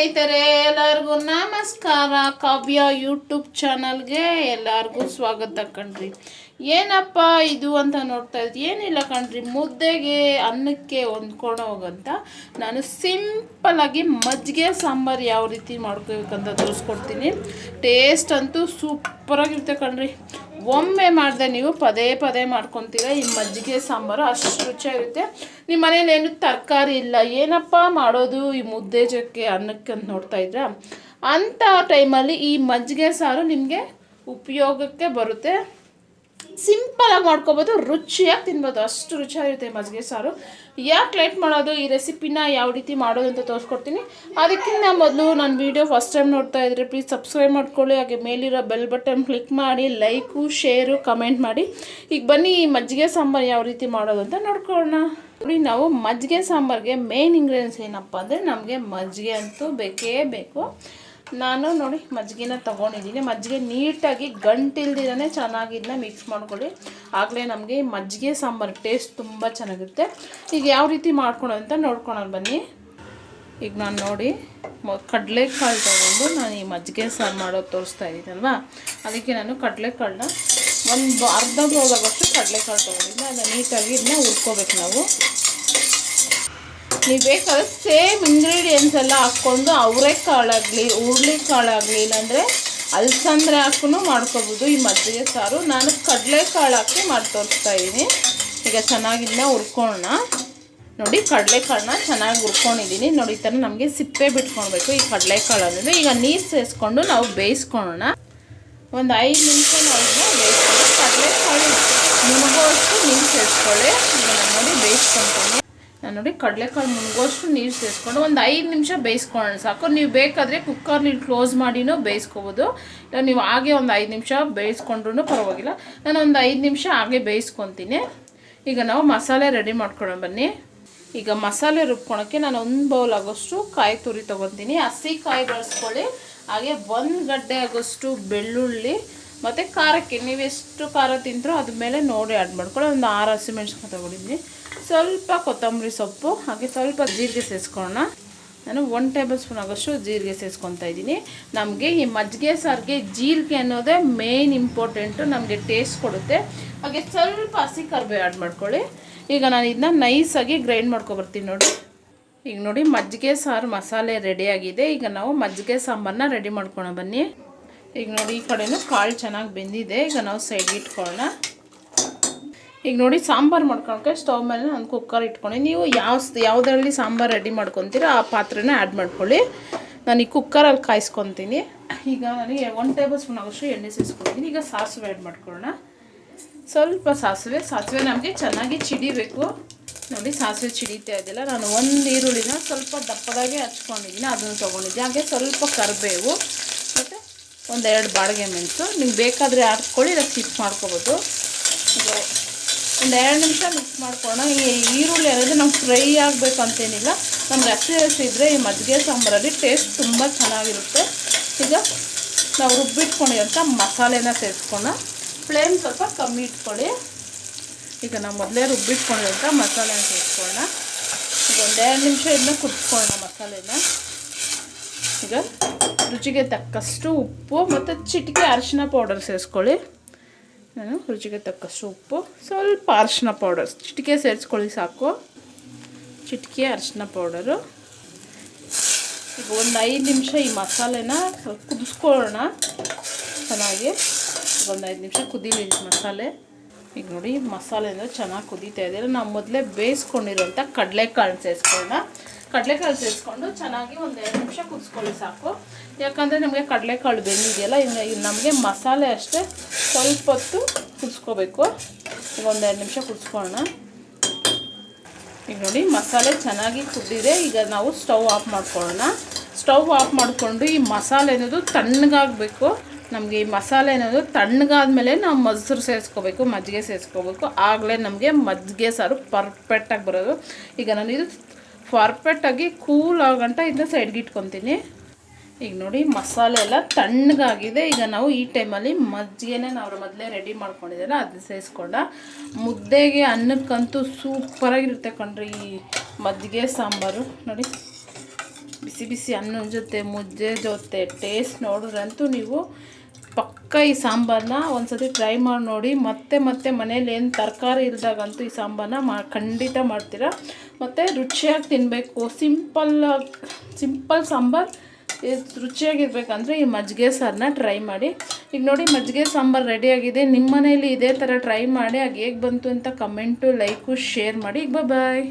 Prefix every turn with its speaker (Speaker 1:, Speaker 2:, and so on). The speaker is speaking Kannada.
Speaker 1: ಸ್ನೇಹಿತರೆ, ಎಲ್ಲರಿಗೂ ನಮಸ್ಕಾರ. ಕಾವ್ಯ ಯೂಟ್ಯೂಬ್ ಚಾನಲ್ಗೆ ಎಲ್ಲರಿಗೂ ಸ್ವಾಗತ ಕಣ್ರಿ. ಏನಪ್ಪ ಇದು ಅಂತ ನೋಡ್ತಾ ಇದ್ದೀವಿ ಏನಿಲ್ಲ ಕಣ್ರಿ, ಮುದ್ದೆಗೆ ಅನ್ನಕ್ಕೆ ಹೊಂದ್ಕೊಂಡು ಹೋಗಂತ ನಾನು ಸಿಂಪಲಾಗಿ ಮಜ್ಜಿಗೆ ಸಾಂಬಾರು ಯಾವ ರೀತಿ ಮಾಡ್ಕೋಬೇಕಂತ ತೋರಿಸ್ಕೊಡ್ತೀನಿ. ಟೇಸ್ಟ್ ಅಂತೂ ಸೂಪರಾಗಿರುತ್ತೆ ಕಣ್ರಿ. ಒಮ್ಮೆ ಮಾಡಿದೆ ನೀವು ಪದೇ ಪದೇ ಮಾಡ್ಕೊತೀರ, ಈ ಮಜ್ಜಿಗೆ ಸಾಂಬಾರು ಅಷ್ಟು ರುಚಿಯಾಗಿರುತ್ತೆ. ನಿಮ್ಮ ಮನೇಲಿ ಏನು ತರಕಾರಿ ಇಲ್ಲ, ಏನಪ್ಪ ಮಾಡೋದು ಈ ಮುದ್ದೆ ಜೊಕ್ಕೆ ಅನ್ನಕ್ಕೆ ಅಂತ ನೋಡ್ತಾ ಇದ್ರ? ಅಂಥ ಟೈಮಲ್ಲಿ ಈ ಮಜ್ಜಿಗೆ ಸಾರು ನಿಮಗೆ ಉಪಯೋಗಕ್ಕೆ ಬರುತ್ತೆ. ಸಿಂಪಲಾಗಿ ಮಾಡ್ಕೊಬೋದು, ರುಚಿಯಾಗಿ ತಿನ್ಬೋದು. ಅಷ್ಟು ರುಚಿಯಾಗಿರುತ್ತೆ ಮಜ್ಜಿಗೆ ಸಾರು. ಯಾಕೆ ಲೇಟ್ ಮಾಡೋದು? ಈ ರೆಸಿಪಿನ ಯಾವ ರೀತಿ ಮಾಡೋದು ಅಂತ ತೋರಿಸ್ಕೊಡ್ತೀನಿ. ಅದಕ್ಕಿಂತ ಮೊದಲು ನಾನು ವೀಡಿಯೋ ಫಸ್ಟ್ ಟೈಮ್ ನೋಡ್ತಾ ಇದ್ದರೆ ಪ್ಲೀಸ್ ಸಬ್ಸ್ಕ್ರೈಬ್ ಮಾಡ್ಕೊಳ್ಳಿ. ಹಾಗೆ ಮೇಲಿರೋ ಬೆಲ್ ಬಟನ್ ಕ್ಲಿಕ್ ಮಾಡಿ ಲೈಕು ಶೇರು ಕಮೆಂಟ್ ಮಾಡಿ. ಈಗ ಬನ್ನಿ ಈ ಮಜ್ಜಿಗೆ ಸಾಂಬಾರು ಯಾವ ರೀತಿ ಮಾಡೋದು ಅಂತ ನೋಡ್ಕೊಳ್ಳೋಣ. ನೋಡಿ, ನಾವು ಮಜ್ಜಿಗೆ ಸಾಂಬಾರಿಗೆ ಮೇನ್ ಇಂಗ್ರೀಡಿಯೆಂಟ್ಸ್ ಏನಪ್ಪ ಅಂದರೆ ನಮಗೆ ಮಜ್ಜಿಗೆ ಅಂತೂ ಬೇಕೇ ಬೇಕು. ನಾನು ನೋಡಿ ಮಜ್ಜಿಗೆನ ತೊಗೊಂಡಿದ್ದೀನಿ. ಮಜ್ಜಿಗೆ ನೀಟಾಗಿ ಗಂಟಿಲ್ದಿರೇ ಚೆನ್ನಾಗಿ ಇದನ್ನ ಮಿಕ್ಸ್ ಮಾಡ್ಕೊಳ್ಳಿ. ಆಗಲೇ ನಮಗೆ ಮಜ್ಜಿಗೆ ಸಾಂಬಾರು ಟೇಸ್ಟ್ ತುಂಬ ಚೆನ್ನಾಗಿರುತ್ತೆ. ಈಗ ಯಾವ ರೀತಿ ಮಾಡ್ಕೊಳೋದು ಅಂತ ನೋಡ್ಕೊಳೋಣ ಬನ್ನಿ. ಈಗ ನಾನು ನೋಡಿ ಕಡಲೆ ಕಡಲೆಕಾಳು ತೊಗೊಂಡು ನಾನು ಈ ಮಜ್ಜಿಗೆ ಸಾರು ಮಾಡೋದು ತೋರಿಸ್ತಾ ಇದ್ದೀನಲ್ವಾ ಅದಕ್ಕೆ ನಾನು ಕಡಲೆಕಾಳನ್ನ ಒಂದು ಅರ್ಧ ಬೌಲಾಗಷ್ಟು ಕಡಲೆಕಾಳು ತೊಗೊಂಡಿದ್ದೆ ಅದನ್ನು ನೀಟಾಗಿ ಇದನ್ನ ಹುರ್ಕೋಬೇಕು ನಾವು. ನೀವು ಬೇಕಾದ್ರೆ ಸೇಮ್ ಇಂಗ್ರೀಡಿಯೆಂಟ್ಸ್ ಎಲ್ಲ ಹಾಕ್ಕೊಂಡು ಅವರೆಕಾಳಾಗಲಿ ಹುರುಳಿಕಾಳಾಗಲಿ ಇಲ್ಲಾಂದರೆ ಅಲ್ಸಂದ್ರೆ ಹಾಕೂ ಮಾಡ್ಕೋಬೋದು. ಈ ಮಜ್ಜಿಗೆ ಸಾರು ನಾನು ಕಡಲೆಕಾಳು ಹಾಕಿ ಮಾಡಿ ತೋರಿಸ್ತಾ ಇದ್ದೀನಿ ಈಗ ಚೆನ್ನಾಗಿಲ್ಲ ಹುರ್ಕೊಳ್ಳೋಣ ನೋಡಿ, ಕಡಲೆಕಾಳನ್ನ ಚೆನ್ನಾಗಿ ಹುರ್ಕೊಂಡಿದ್ದೀನಿ ನೋಡಿ, ಈ ಥರ ನಮಗೆ ಸಿಪ್ಪೆ ಬಿಟ್ಕೊಳ್ಬೇಕು ಈ ಕಡಲೆಕಾಳು ಅಂದರೆ ಈಗ ನೀರು ಸೇರಿಸ್ಕೊಂಡು ನಾವು ಬೇಯಿಸ್ಕೊಳ್ಳೋಣ ಒಂದು ಐದು ನಿಮಿಷ ನಾವು ಬೇಯಿಸ್ಕೊಂಡು ಕಡಲೆಕಾಳು ಮುಳುಗೋಷ್ಟು ನೀರು ಸೇರಿಸ್ಕೊಳ್ಳಿ ಈಗ ನಾನು ನೋಡಿ ಬೇಯಿಸ್ಕೊತೀನಿ. ನಾನು ನೋಡಿ ಕಡಲೆಕಾಳು ಮುಳುಗೋಷ್ಟು ನೀರು ಸೇರಿಸ್ಕೊಂಡು ಒಂದು ಐದು ನಿಮಿಷ ಬೇಯಿಸ್ಕೊಳ್ಳೋಣ. ಸಾಕು, ನೀವು ಬೇಕಾದರೆ ಕುಕ್ಕರ್ನಲ್ಲಿ ಕ್ಲೋಸ್ ಮಾಡಿನೂ ಬೇಯಿಸ್ಕೋಬೋದು. ಇಲ್ಲ, ನೀವು ಹಾಗೆ ಒಂದು ಐದು ನಿಮಿಷ ಬೇಯಿಸ್ಕೊಂಡ್ರೂ ಪರವಾಗಿಲ್ಲ. ನಾನು ಒಂದು ಐದು ನಿಮಿಷ ಹಾಗೆ ಬೇಯಿಸ್ಕೊತೀನಿ. ಈಗ ನಾವು ಮಸಾಲೆ ರೆಡಿ ಮಾಡ್ಕೊಳ್ಳೋಣ ಬನ್ನಿ. ಈಗ ಮಸಾಲೆ ರುಬ್ಕೊಳೋಕ್ಕೆ ನಾನು ಒಂದು ಬೌಲ್ ಆಗೋಷ್ಟು ಕಾಯಿ ತುರಿ ತೊಗೊತೀನಿ. ಹಸಿ ಕಾಯಿ ಬಳಸ್ಕೊಳ್ಳಿ. ಹಾಗೆ ಒಂದು ಗಡ್ಡೆ ಆಗೋಷ್ಟು ಬೆಳ್ಳುಳ್ಳಿ ಮತ್ತು ಖಾರಕ್ಕೆ. ನೀವು ಎಷ್ಟು ಖಾರ ತಿಂತರೋ ಅದ್ರ ಮೇಲೆ ನೋಡಿ ಆ್ಯಡ್ ಮಾಡ್ಕೊಳ್ಳಿ. ಒಂದು ಆರು ಹಸಿಮೆಣ್ಸಿನ್ಕಾಯಿ ತೊಗೊಂಡಿದ್ದೀನಿ. ಸ್ವಲ್ಪ ಕೊತ್ತಂಬರಿ ಸೊಪ್ಪು ಹಾಗೆ ಸ್ವಲ್ಪ ಜೀರಿಗೆ ಸೇರಿಸ್ಕೊಳ್ಳೋಣ. ನಾನು ಒನ್ ಟೇಬಲ್ ಸ್ಪೂನ್ ಆಗೋಷ್ಟು ಜೀರಿಗೆ ಸೇರಿಸ್ಕೊತಾ ಇದ್ದೀನಿ. ನಮಗೆ ಈ ಮಜ್ಜಿಗೆ, ಸಾರಿಗೆ, ಜೀರಿಗೆ ಅನ್ನೋದೇ ಮೇನ್ ಇಂಪಾರ್ಟೆಂಟು ನಮಗೆ ಟೇಸ್ಟ್ ಕೊಡುತ್ತೆ. ಹಾಗೆ ಸ್ವಲ್ಪ ಹಸಿ ಕರಿಬೇವು ಆ್ಯಡ್ ಮಾಡ್ಕೊಳ್ಳಿ. ಈಗ ನಾನು ಇದನ್ನ ನೈಸಾಗಿ ಗ್ರೈಂಡ್ ಮಾಡ್ಕೊಬರ್ತೀನಿ ನೋಡಿ. ಈಗ ನೋಡಿ ಮಜ್ಜಿಗೆ, ಸಾರು, ಮಸಾಲೆ ರೆಡಿಯಾಗಿದೆ ಈಗ ನಾವು ಮಜ್ಜಿಗೆ ಸಾಂಬಾರನ್ನ ರೆಡಿ ಮಾಡ್ಕೊಳ್ಳೋಣ ಬನ್ನಿ. ಈಗ ನೋಡಿ ಈ ಕಡೆನೂ ಕಾಳು ಚೆನ್ನಾಗಿ ಬೆಂದಿದೆ. ಈಗ ನಾವು ಸೈಡ್ ಇಟ್ಕೊಳ್ಳೋಣ. ಈಗ ನೋಡಿ ಸಾಂಬಾರು ಮಾಡ್ಕೊಳಕ್ಕೆ ಸ್ಟವ್ ಮೇಲೆ ನಾನು ಕುಕ್ಕರ್ ಇಟ್ಕೊಂಡು ನೀವು ಯಾವ ಯಾವುದರಲ್ಲಿ ಸಾಂಬಾರು ರೆಡಿ ಮಾಡ್ಕೊತೀರೋ ಆ ಪಾತ್ರೆನ ಆ್ಯಡ್ ಮಾಡ್ಕೊಳ್ಳಿ. ನಾನು ಈ ಕುಕ್ಕರಲ್ಲಿ ಕಾಯಿಸ್ಕೊತೀನಿ. ಈಗ ನನಗೆ ಒನ್ ಟೇಬಲ್ ಸ್ಪೂನ್ ಆಗೋಷ್ಟು ಎಣ್ಣೆ ಸೇರಿಸ್ಕೊಳ್ತೀನಿ ಈಗ ಸಾಸಿವೆ ಆ್ಯಡ್ ಮಾಡ್ಕೊಳ್ಳೋಣ. ಸ್ವಲ್ಪ ಸಾಸಿವೆ. ಸಾಸಿವೆ ನಮಗೆ ಚೆನ್ನಾಗಿ ಚಿಡಿಬೇಕು. ನೋಡಿ ಸಾಸಿವೆ ಚಿಡಿತಾ ಇದೆಯಲ್ಲ, ನಾನು ಒಂದು ಈರುಳ್ಳಿನ ಸ್ವಲ್ಪ ದಪ್ಪದಾಗೆ ಹಚ್ಕೊಂಡಿದ್ದೀನಿ ಅದನ್ನು ತೊಗೊಂಡಿದ್ದೆ ಹಾಗೆ ಸ್ವಲ್ಪ ಕರಿಬೇವು ಮತ್ತು ಒಂದೆರಡು ಬಾಡಿಗೆ ಮೆಣಸು ನಿಮ್ಗೆ ಬೇಕಾದರೆ ಹಾಕ್ಕೊಳ್ಳಿ ಇಲ್ಲ ಸ್ಕಿಪ್ ಮಾಡ್ಕೊಬೋದು. ಒಂದು ಎರಡು ನಿಮಿಷ ಮಿಕ್ಸ್ ಮಾಡ್ಕೊಳ್ಳೋಣ ಈ ಈರುಳ್ಳಿ ಅನ್ನೋದು ನಮ್ಗೆ ಫ್ರೈ ಆಗಬೇಕಂತೇನಿಲ್ಲ ನಮ್ಗೆ ಹಸಿ ಹಸಿ ಇದ್ದರೆ ಈ ಮಜ್ಜಿಗೆ ಸಾಂಬಾರಲ್ಲಿ ಟೇಸ್ಟ್ ತುಂಬ ಚೆನ್ನಾಗಿರುತ್ತೆ. ಈಗ ನಾವು ರುಬ್ಬಿಟ್ಕೊಂಡಿರೋಂಥ ಮಸಾಲೆನ ಸೇರಿಸ್ಕೊಳ್ಳೋಣ ಫ್ಲೇಮ್ ಸ್ವಲ್ಪ ಕಮ್ಮಿ ಇಟ್ಕೊಳ್ಳಿ. ಈಗ ನಾವು ಮೊದಲೇ ರುಬ್ಬಿಟ್ಕೊಂಡಿರೋಂಥ ಮಸಾಲೆನ ಸೇರಿಸ್ಕೊಳ್ಳೋಣ ಈಗ ಒಂದೆರಡು ನಿಮಿಷ ಇದನ್ನ ಕುದಿಸ್ಕೊಳ್ಳೋಣ ಮಸಾಲೆನ. ಈಗ ರುಚಿಗೆ ತಕ್ಕಷ್ಟು ಉಪ್ಪು ಮತ್ತು ಚಿಟಿಕೆ ಅರಿಶಿನ ಪೌಡರ್ ಸೇರಿಸ್ಕೊಳ್ಳಿ. ನಾನು ರುಚಿಗೆ ತಕ್ಕ ಉಪ್ಪು ಸ್ವಲ್ಪ ಅರಿಶಿನ ಪೌಡರ್ ಚಿಟಿಕೆ ಸೇರಿಸ್ಕೊಳ್ಳಿ ಸಾಕು. ಚಿಟಿಕೆ, ಅರಿಶಿನ ಪೌಡರು ಈಗ ಒಂದು ಐದು ನಿಮಿಷ ಈ ಮಸಾಲೆನ ಸ್ವಲ್ಪ ಕುದಿಸ್ಕೊಳ್ಳೋಣ. ಚೆನ್ನಾಗಿ. ಒಂದು ಐದು ನಿಮಿಷ ಕುದೀಲಿ ಮಸಾಲೆ. ಈಗ ನೋಡಿ ಮಸಾಲೆ ಅಂದರೆ ಚೆನ್ನಾಗಿ ಕುದೀತಾ ಇದೆ. ನಾವು ಮೊದಲೇ ಬೇಯಿಸ್ಕೊಂಡಿರೋಂಥ ಕಡಲೆಕಾಳು ಸೇರಿಸ್ಕೊಳ್ಳೋಣ. ಕಡಲೆಕಾಳು ಸೇರಿಸ್ಕೊಂಡು ಚೆನ್ನಾಗಿ ಒಂದು ಎರಡು ನಿಮಿಷ ಕುದಿಸ್ಕೊಳ್ಳಿ ಸಾಕು. ಯಾಕಂದರೆ ನಮಗೆ ಕಡಲೆಕಾಳು ಬೆಂದಿದೆಯಲ್ಲ ಇನ್ನು ನಮಗೆ ಮಸಾಲೆ ಅಷ್ಟೇ ಸ್ವಲ್ಪ ಹೊತ್ತು ಕುದಿಸ್ಕೋಬೇಕು. ಈಗ ಒಂದೆರಡು ನಿಮಿಷ ಕುದಿಸ್ಕೊಳ್ಳೋಣ. ಈಗ ನೋಡಿ ಮಸಾಲೆ ಚೆನ್ನಾಗಿ ಕುದ್ದಿದೆ. ಈಗ ನಾವು ಸ್ಟವ್ ಆಫ್ ಮಾಡ್ಕೊಳ್ಳೋಣ. ಸ್ಟವ್ ಆಫ್ ಮಾಡಿಕೊಂಡು ಈ ಮಸಾಲೆ ಅನ್ನೋದು ತಣ್ಣಗಾಗಬೇಕು. ನಮಗೆ ಈ ಮಸಾಲೆ ಅನ್ನೋದು ತಣ್ಣಗಾದ್ಮೇಲೆ ನಾವು ಮೊಸರು ಸೇರಿಸ್ಕೋಬೇಕು, ಮಜ್ಜಿಗೆ ಸೇರಿಸ್ಕೋಬೇಕು. ಆಗಲೇ ನಮಗೆ ಮಜ್ಜಿಗೆ ಸಾರು ಪರ್ಫೆಕ್ಟಾಗಿ ಬರೋದು. ಈಗ ನಾನು ಇದು ಪರ್ಫೆಕ್ಟಾಗಿ ಕೂಲ್ ಆಗಂಟ ಇದನ್ನ ಸೈಡ್ಗೆ ಇಟ್ಕೊತೀನಿ. ಈಗ ನೋಡಿ ಮಸಾಲೆ ಎಲ್ಲ ತಣ್ಣಗಾಗಿದೆ. ಈಗ ನಾವು ಈ ಟೈಮಲ್ಲಿ ಮಜ್ಜಿಗೆನೇ ನಾವು ಮೊದಲೇ ರೆಡಿ ಮಾಡ್ಕೊಂಡಿದ್ದೀರ ಅದು ಸೇರಿಸ್ಕೊಂಡ ಮುದ್ದೆಗೆ ಅನ್ನಕ್ಕಂತೂ ಸೂಪರಾಗಿರುತ್ತೆ ಕಣ್ರಿ ಈ ಮಜ್ಜಿಗೆ, ಸಾಂಬಾರು. ನೋಡಿ, ಬಿಸಿ ಬಿಸಿ ಅನ್ನದ ಜೊತೆ, ಮುದ್ದೆ ಜೊತೆ ಟೇಸ್ಟ್ ನೋಡಿದ್ರಂತೂ ನೀವು ಪಕ್ಕ ಈ ಸಾಂಬಾರನ್ನ ಒಂದ್ಸತಿ ಟ್ರೈ ಮಾಡಿ ನೋಡಿ, ಮತ್ತೆ ಮತ್ತೆ ಮನೇಲಿ ಏನು ತರಕಾರಿ ಇಲ್ದಾಗಂತೂ ಈ ಸಾಂಬಾರನ್ನ ಮಾ, ಖಂಡಿತ ಮಾಡ್ತೀರಾ. ಮತ್ತು ರುಚಿಯಾಗಿ ತಿನ್ನಬೇಕು ಸಿಂಪಲ್ ಸಿಂಪಲ್ ಸಾಂಬಾರು. ರುಚಿಯಾಗಿರ್ಬೇಕಂದ್ರೆ ಈ ಮಜ್ಜಿಗೆ ಸಾರನ್ನ ಟ್ರೈ ಮಾಡಿ. ಈಗ ನೋಡಿ, ಮಜ್ಜಿಗೆ ಸಾಂಬಾರು ರೆಡಿಯಾಗಿದೆ ನಿಮ್ಮ ಮನೇಲಿ ಇದೇ ಥರ ಟ್ರೈ ಮಾಡಿ. ಆಗ ಹೇಗೆ ಬಂತು ಅಂತ ಕಮೆಂಟು ಲೈಕು ಶೇರ್ ಮಾಡಿ. ಈಗ ಬಾಯ್